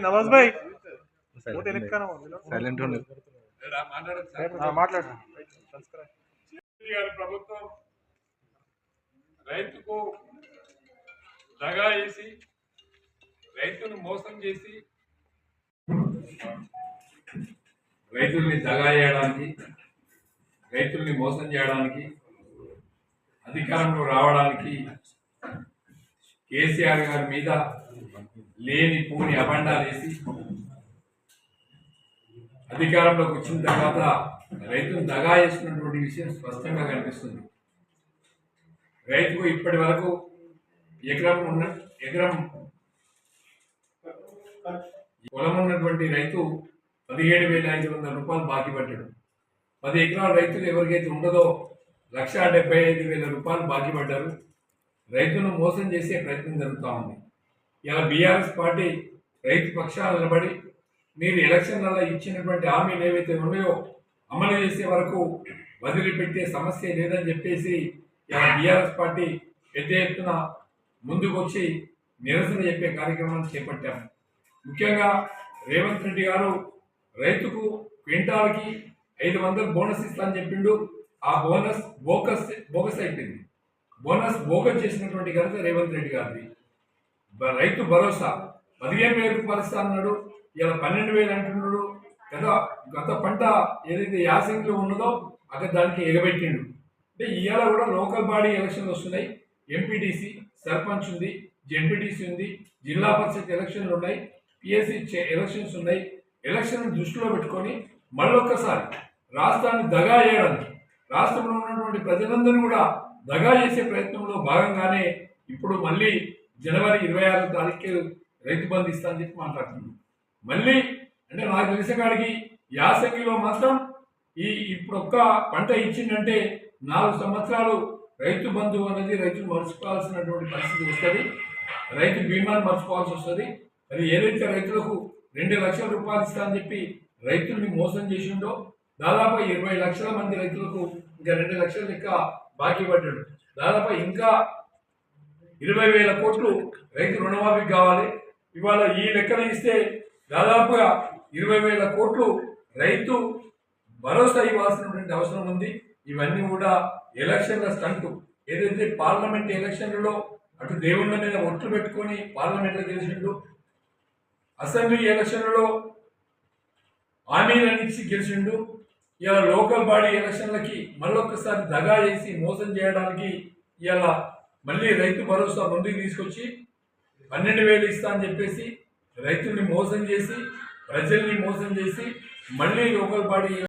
నవాజ్ భాయ్. Silent ఉండు. మాట్లాడు. ప్రభుత్వం రైతుకు దగా వేసి రైతును మోసం చేసి రైతుల్ని దగా చేయడానికి రైతుల్ని మోసం చేయడానికి అధికారంలో రావడానికి కేసీఆర్ గారి మీద లేని పూని అబండాలు వేసి అధికారంలోకి వచ్చిన తర్వాత రైతును దగా చేస్తున్నటువంటి విషయం స్పష్టంగా కనిపిస్తుంది. రైతుకు ఇప్పటి వరకు ఎకరం ఉన్న ఎకరం పొలం ఉన్నటువంటి రైతు పదిహేడు వేల ఐదు వందల రూపాయలు బాకీ పడ్డాడు. పది ఎకరాల రైతులు ఎవరికైతే ఉండదో లక్ష డెబ్బై ఐదు వేల రూపాయలు బాకీ పడ్డారు. రైతును మోసం చేసే ప్రయత్నం జరుగుతూ ఉంది. ఇలా బీఆర్ఎస్ పార్టీ రైతు పక్షాలు నిలబడి మీరు ఎలక్షన్లలో ఇచ్చినటువంటి హామీలు ఏవైతే ఉన్నాయో అమలు చేసే వరకు వదిలిపెట్టే సమస్య లేదని చెప్పేసి ఇలా బీఆర్ఎస్ పార్టీ పెద్ద ఎత్తున ముందుకు వచ్చి నిరసన చెప్పే కార్యక్రమాన్ని చేపట్టాము. ముఖ్యంగా రేవంత్ రెడ్డి గారు రైతుకు క్వింటాల్కి ఐదు వందలు బోనస్ ఇస్తానని చెప్పిండు. ఆ బోనస్ బోకస్ బోగస్ అయిపోయింది. బోనస్ బోగస్ చేసినటువంటి ఘనత రేవంత్ రెడ్డి గారిది. రైతు భరోసా పదిహేను వేలకు రూపాయలు అన్నాడు. ఇలా పన్నెండు వేలు అంటున్నాడు. గత గత పంట ఏదైతే యాసంగిలో ఉన్నదో అక్కడ దానికి ఎగబెట్టిండు. అంటే ఇవాళ కూడా లోకల్ బాడీ ఎలక్షన్లు వస్తున్నాయి. ఎంపీటీసీ సర్పంచ్ ఉంది జెడ్పీటీసీ ఉంది జిల్లా పరిషత్ ఎలక్షన్లు ఉన్నాయి పిఎస్సి ఎలక్షన్స్ ఉన్నాయి. ఎలక్షన్ దృష్టిలో పెట్టుకొని మళ్ళొక్కసారి రాష్ట్రాన్ని దగా చేయడానికి రాష్ట్రంలో ఉన్నటువంటి ప్రజలందరినీ కూడా దగా చేసే ప్రయత్నంలో భాగంగానే ఇప్పుడు మళ్ళీ జనవరి ఇరవై ఆరో తారీఖు రైతు బంధు ఇస్తా అని చెప్పి మాట్లాడుతున్నాడు. మళ్ళీ అంటే నాకు తెలిసిన కాడికి యాసంగిలో మాత్రం ఈ ఇప్పుడు ఒక్క పంట ఇచ్చిందంటే నాలుగు సంవత్సరాలు రైతు బంధు అనేది రైతులు మర్చిపోవాల్సినటువంటి పరిస్థితి వస్తుంది. రైతు బీమాను మర్చిపోవాల్సి వస్తుంది. అది ఏదైతే రైతులకు రెండు లక్షల రూపాయలు ఇస్తా అని చెప్పి రైతుల్ని మోసం చేసిండో దాదాపు ఇరవై లక్షల మంది రైతులకు ఇంకా రెండు లక్షల లెక్క బాకీ పడ్డాడు. దాదాపు ఇంకా ఇరవై వేల కోట్లు రైతు రుణమాఫీ కావాలి. ఇవాళ ఈ లెక్కలు ఇస్తే దాదాపుగా ఇరవై వేల కోట్లు రైతు భరోసా ఇవ్వాల్సినటువంటి అవసరం ఉంది. ఇవన్నీ కూడా ఎలక్షన్ల స్టంట్. ఏదైతే పార్లమెంట్ ఎలక్షన్లలో అటు దేవుళ్ళ మీద ఒట్లు పెట్టుకొని పార్లమెంట్లో గెలిచిండు అసెంబ్లీ ఎలక్షన్లలో హామీలను ఇచ్చి గెలిచిండు ఇలా లోకల్ బాడీ ఎలక్షన్లకి మళ్ళొకసారి దగా చేసి మోసం చేయడానికి ఇలా మళ్ళీ రైతు భరోసా ముందుకు తీసుకొచ్చి పన్నెండు వేలు ఇస్తా అని చెప్పేసి రైతుల్ని మోసం చేసి ప్రజల్ని మోసం చేసి మళ్ళీ లోకల్ బాడీ